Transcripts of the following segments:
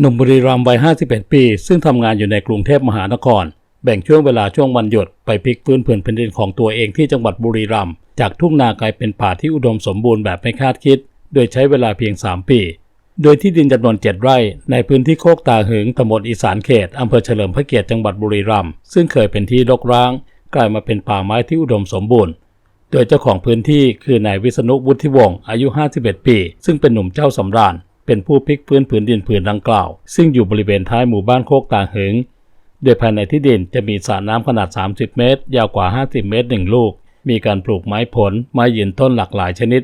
หนุ่มบุรีรัมย์วัย 51 ปี ซึ่งทำงานอยู่ในกรุงเทพมหานคร แบ่งช่วงเวลาช่วงวันหยุดไปพลิกฟื้นผืนแผ่นดินของตัวเองที่จังหวัดบุรีรัมย์จากทุ่งนากลายเป็นป่าที่อุดมสมบูรณ์แบบไม่คาดคิด โดยใช้เวลาเพียง 3 ปี โดยที่ดินจำนวน 7 ไร่ ในพื้นที่โคกตาหึงตำบลอีสานเขตอำเภอเฉลิมพระเกียรติจังหวัดบุรีรัมย์ซึ่งเคยเป็นที่รกร้าง กลายมาเป็นป่าไม้ที่อุดมสมบูรณ์โดยเจ้าของพื้นที่คือนายวิษณุวุฒิวงศ์อายุ 51 ปี ซึ่งเป็นหนุ่มเจ้าสำราญ เป็นผู้พลิกพื้นผืนดินผืนดังกล่าว ซึ่งอยู่บริเวณท้ายหมู่บ้านโคกตาหึงโดยภายในที่ดินจะมีสระน้ำขนาด 30 เมตร ยาวกว่า 50 เมตรหนึ่งลูก มีการปลูกไม้ผล ไม้ยืนต้นหลากหลายชนิด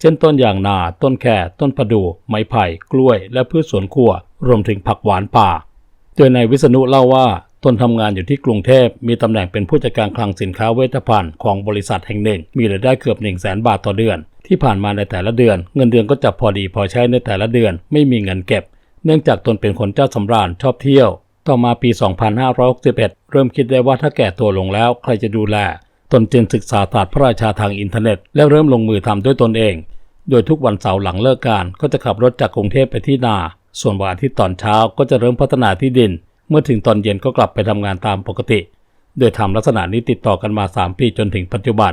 เช่นต้นยางนา ต้นแค่ ต้นประดู่ ไม้ไผ่ กล้วย และพืชสวนครัว รวมถึงผักหวานป่า โดยนายวิษณุเล่าว่าตนทำงานอยู่ที่กรุงเทพ มีตำแหน่งเป็นผู้จัดการคลังสินค้าเวชภัณฑ์ของบริษัทแห่งหนึ่ง มีรายได้เกือบ1 0 0 0 0แสนบาทต่อเดือน ที่ผ่านมาในแต่ละเดือน เงินเดือนก็จะพอดีพอใช้ในแต่ละเดือน ไม่มีเงินเก็บ เนื่องจากตนเป็นคนเจ้าสำราญชอบเที่ยว ต่อมาปี 2561 เริ่มคิดได้ว่าถ้าแก่ตัวลงแล้วใครจะดูแล ตนจึงศึกษาศาสตร์พระราชาทางอินเทอร์เน็ต และเริ่มลงมือทำด้วยตนเอง โดยทุกวันเสาร์หลังเลิกการก็จะขับรถจากกรุงเทพไปที่นา ส่วนวันอาทิตย์ตอนเช้าก็จะเริ่มพัฒนาที่ดิน เมื่อถึงตอนเย็นก็กลับไปทำงานตามปกติ โดยทำลักษณะนี้ติดต่อกันมา 3 ปีจนถึงปัจจุบัน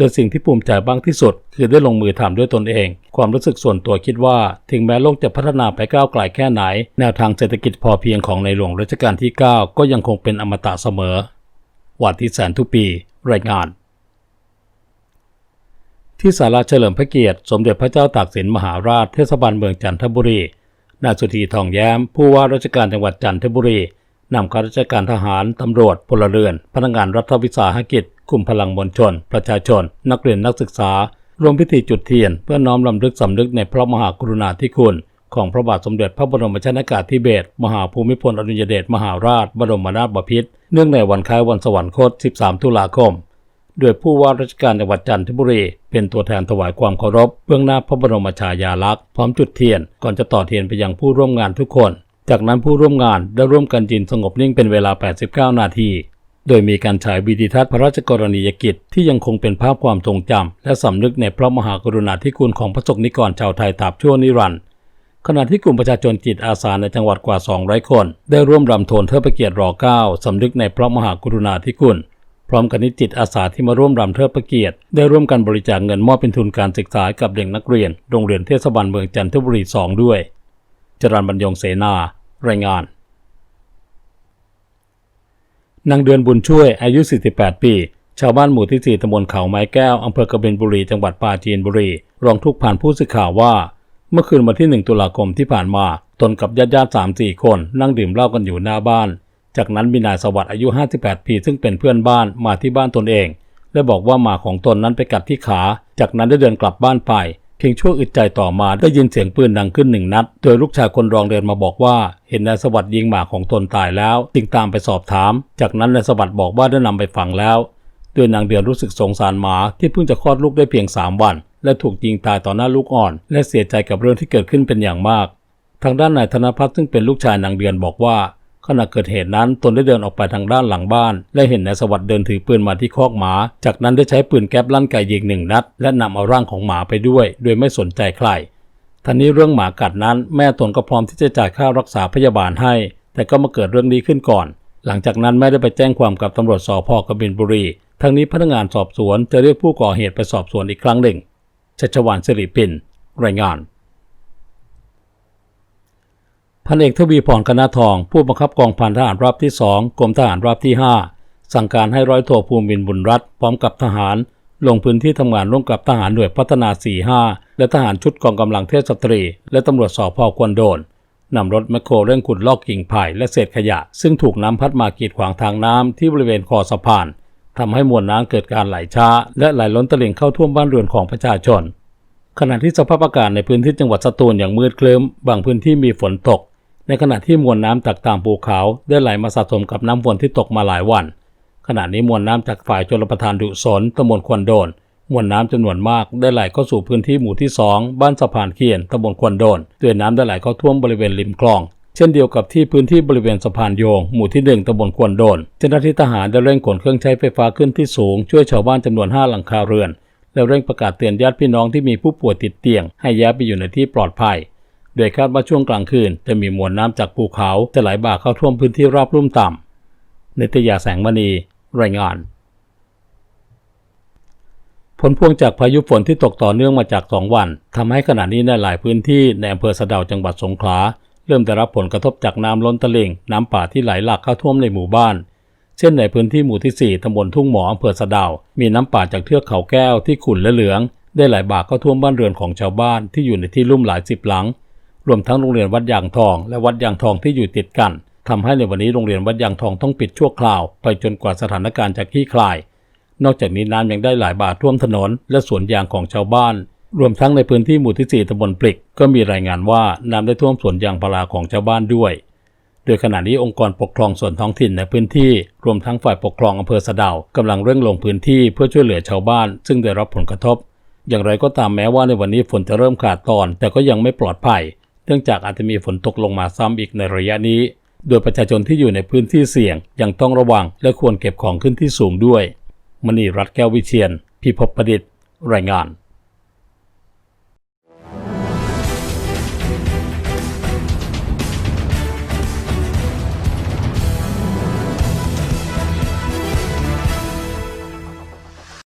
โดยสิ่งที่ภูมิใจบ้างที่สุด คือได้ลงมือทำด้วยตนเอง ความรู้สึกส่วนตัวคิดว่า ถึงแม้โลกจะพัฒนาไปก้าวไกลแค่ไหน แนวทางเศรษฐกิจพอเพียงของในหลวงรัชกาลที่ 9 ก็ยังคงเป็นอมตะเสมอวัดที่แสนทุปี รายงาน ที่ศาลาเฉลิมพระเกียรติ สมเด็จพระเจ้าตากสินมหาราชเทศบาลเมืองจันทบุรีนายสุธีทองแย้ม ผู้ว่าราชการจังหวัดจันทบุรี นำข้าราชการทหาร ตำรวจ พลเรือน พนักงานรัฐวิสาหกิจกลุ่มพลังมวลชน ประชาชน นักเรียนนักศึกษา รวมพิธีจุดเทียน เพื่อน้อมรำลึกสำนึกในพระมหากรุณาธิคุณ ของพระบาทสมเด็จพระบรมชนากาธิเบศรมหาภูมิพลอดุลยเดชมหาราช บรมนาถบพิตรเนื่องในวันคล้ายวันสวรรคต 13 ตุลาคมโดยผู้ว่าราชการจังหวัดจันทบุรี เป็นตัวแทนถวายความเคารพเบื้องหน้าพระบรมฉายาลักษณ์พร้อมจุดเทียนก่อนจะต่อเทียนไปยังผู้ร่วมงานทุกคน จากนั้นผู้ร่วมงานได้ร่วมกันยืนสงบนิ่งเป็นเวลา 89 นาที โดยมีการฉายวิดีทัศน์พระราชกรณียกิจที่ยังคงเป็นภาพความทรงจำและสำนึกในพระมหากรุณาธิคุณของพระสงฆ์นิกรชาวไทยตราบชั่วนิรันดร์ขณะที่กลุ่มประชาชนจิตอาสาในจังหวัดกว่า 200 คน ได้ร่วมรำโทนเทิดพระเกียรติร9สำนึกในพระมหากรุณาธิคุณ พร้อมกันนี้จิตอาสาที่มาร่วมรำเทิดพระเกียรติ ได้ร่วมกันบริจาคเงินมอบเป็นทุนการศึกษากับเด็กนักเรียน โรงเรียนเทศบาลเมืองจันทบุรี 2 ด้วย จรันบรรยงเสนา รายงาน นางเดือนบุญช่วยอายุ 48 ปี ชาวบ้านหมู่ที่ 4ตำบลเขาไม้แก้ว อำเภอกบินบุรี จังหวัดปราจีนบุรี รองทุกผ่านผู้สื่อข่าวว่า เมื่อคืนวันที่ 1 ตุลาคมที่ผ่านมา ตนกับญาติญาติสามสี่คน นั่งดื่มเหล้ากันอยู่หน้าบ้าน จากนั้นมีนายสวัสดิ์อายุ 58 ปี ซึ่งเป็นเพื่อนบ้านมาที่บ้านตนเอง และบอกว่าหมาของตนนั้นไปกัดที่ขา จากนั้นได้เดินกลับบ้านไป เพียงชั่วอึดใจต่อมาได้ยินเสียงปืนดังขึ้นหนึ่งนัด โดยลูกชายคนรองเดินมาบอกว่า เห็นนายสวัสดิ์ยิงหมาของตนตายแล้ว จึงตามไปสอบถาม จากนั้นนายสวัสดิ์บอกว่าได้นำไปฝังแล้ว โดยนางเดือนรู้สึกสงสารหมาที่เพิ่งจะคลอดลูกได้เพียง 3 วัน และถูกยิงตายต่อหน้าลูกอ่อน และเสียใจกับเรื่องที่เกิดขึ้นเป็นอย่างมาก ทางด้านนายธนพัฒน์ซึ่งเป็นลูกชายนางเดือนบอกว่า ขณะเกิดเหตุนั้นตนได้เดินออกไปทางด้านหลังบ้าน และเห็นนายสวัสด์เดินถือปืนมาที่คอกหมา จากนั้นได้ใช้ปืนแก๊ปลั่นไกยิงหนึ่งนัด และนำเอาร่างของหมาไปด้วย โดยไม่สนใจใครทันนี้เรื่องหมากัดนั้น แม่ตนก็พร้อมที่จะจ่ายค่ารักษาพยาบาลให้ แต่ก็มาเกิดเรื่องนี้ขึ้นก่อน หลังจากนั้นแม่ได้ไปแจ้งความกับตำรวจสพกบินบุรี ทั้งนี้พนักงานสอบสวนจะเรียกผู้ก่อเหตุไปสอบสวนอีกครั้งหนึ่งชัชวานสิริปินรายงาน พันเอกทวีพรคณะทอง ผู้บังคับกองพันทหารราบที่2กรมทหารราบที่ 5 สั่งการให้ร้อยโทภูมินบุญรัตน์พร้อมกับทหาร ลงพื้นที่ทำงานร่วมกับทหารหน่วยพัฒนา 45 และทหารชุดกองกำลังเทศสตรี และตำรวจสพควนโดนนำรถแมคโครเร่งขุดลอกกิ่งไผ่และเศษขยะ ซึ่งถูกน้ำพัดมากีดขวางทางน้ำที่บริเวณคอสะพานทำให้มวลน้ำเกิดการไหลช้า และไหลล้นตลิ่งเข้าท่วมบ้านเรือนของประชาชน ขณะที่สภาพอากาศในพื้นที่จังหวัดสตูลอย่างมืดครึ้ม บางพื้นที่มีฝนตก ในขณะที่มวลน้ำจากตามภูเขาได้ไหลมาสะสมกับน้ำฝนที่ตกมาหลายวัน ขณะนี้มวลน้ำจากฝ่ายชลประทานดุสนตำบลควนโดน มวลน้ำจำนวนมากได้ไหลเข้าสู่พื้นที่หมู่ที่ 2 บ้านสะพานเขียนตำบลควนโดนด้วยน้ำได้ไหลเข้าท่วมบริเวณริมคลอง เช่นเดียวกับที่พื้นที่บริเวณสะพานโยง หมู่ที่1ตำบลควนโดน เจ้าหน้าที่ทหารได้เร่งขนเครื่องใช้ไฟฟ้าขึ้นที่สูงช่วยชาวบ้านจำนวน 5 หลังคาเรือนและเร่งประกาศเตือนญาติพี่น้องที่มีผู้ป่วยติดเตียง ให้ย้ายไปอยู่ในที่ปลอดภัย โดยคาดว่าช่วงกลางคืนจะมีมวลน้ำจากภูเขาจะไหลบ่าเข้าท่วมพื้นที่ราบลุ่มต่ำนิตยาแสงมณีรายงานผลพวงจากพายุฝนที่ตกต่อเนื่องมาจาก 2 วันทำให้ขณะนี้ในหลายพื้นที่ในอำเภอสะเดาจังหวัดสงขลาเริ่มได้รับผลกระทบจากน้ำล้นตลิ่ง น้ำป่าที่ไหลหลากเข้าท่วมในหมู่บ้าน เช่นในพื้นที่หมู่ที่ 4ตำบลทุ่งหมออำเภอสะเดา มีน้ำป่าจากเทือกเขาแก้วที่ขุ่นและเหลือง ได้ไหลบ่าเข้าท่วมบ้านเรือนของชาวบ้านที่อยู่ในที่ลุ่มหลายสิบหลัง รวมทั้งโรงเรียนวัดยางทอง และวัดยางทองที่อยู่ติดกันทำให้ในวันนี้โรงเรียนวัดยางทองต้องปิดชั่วคราว ไปจนกว่าสถานการณ์จะคลี่คลาย นอกจากนี้น้ำยังได้ไหลบ่าท่วมถนน และสวนยางของชาวบ้าน รวมทั้งในพื้นที่หมู่ที่ 4ตำบลปลิก ก็มีรายงานว่าน้ำได้ท่วมสวนยางพาราของชาวบ้านด้วย โดยขณะนี้องค์กรปกครองส่วนท้องถิ่นในพื้นที่ รวมทั้งฝ่ายปกครองอำเภอสะเดากำลังเร่งลงพื้นที่เพื่อช่วยเหลือชาวบ้าน ซึ่งได้รับผลกระทบ อย่างไรก็ตามแม้ว่าในวันนี้ฝนจะเริ่มขาดตอน แต่ก็ยังไม่ปลอดภัย นื่องจากอาจจะมีฝนตกลงมาซ้ำอีกในระยะนี้ โดยประชาชนที่อยู่ในพื้นที่เสี่ยงยังต้องระวังและควรเก็บของขึ้นที่สูงด้วยมณีรัตน์แก้ววิเชียนพิภพประดิษฐ์รายงาน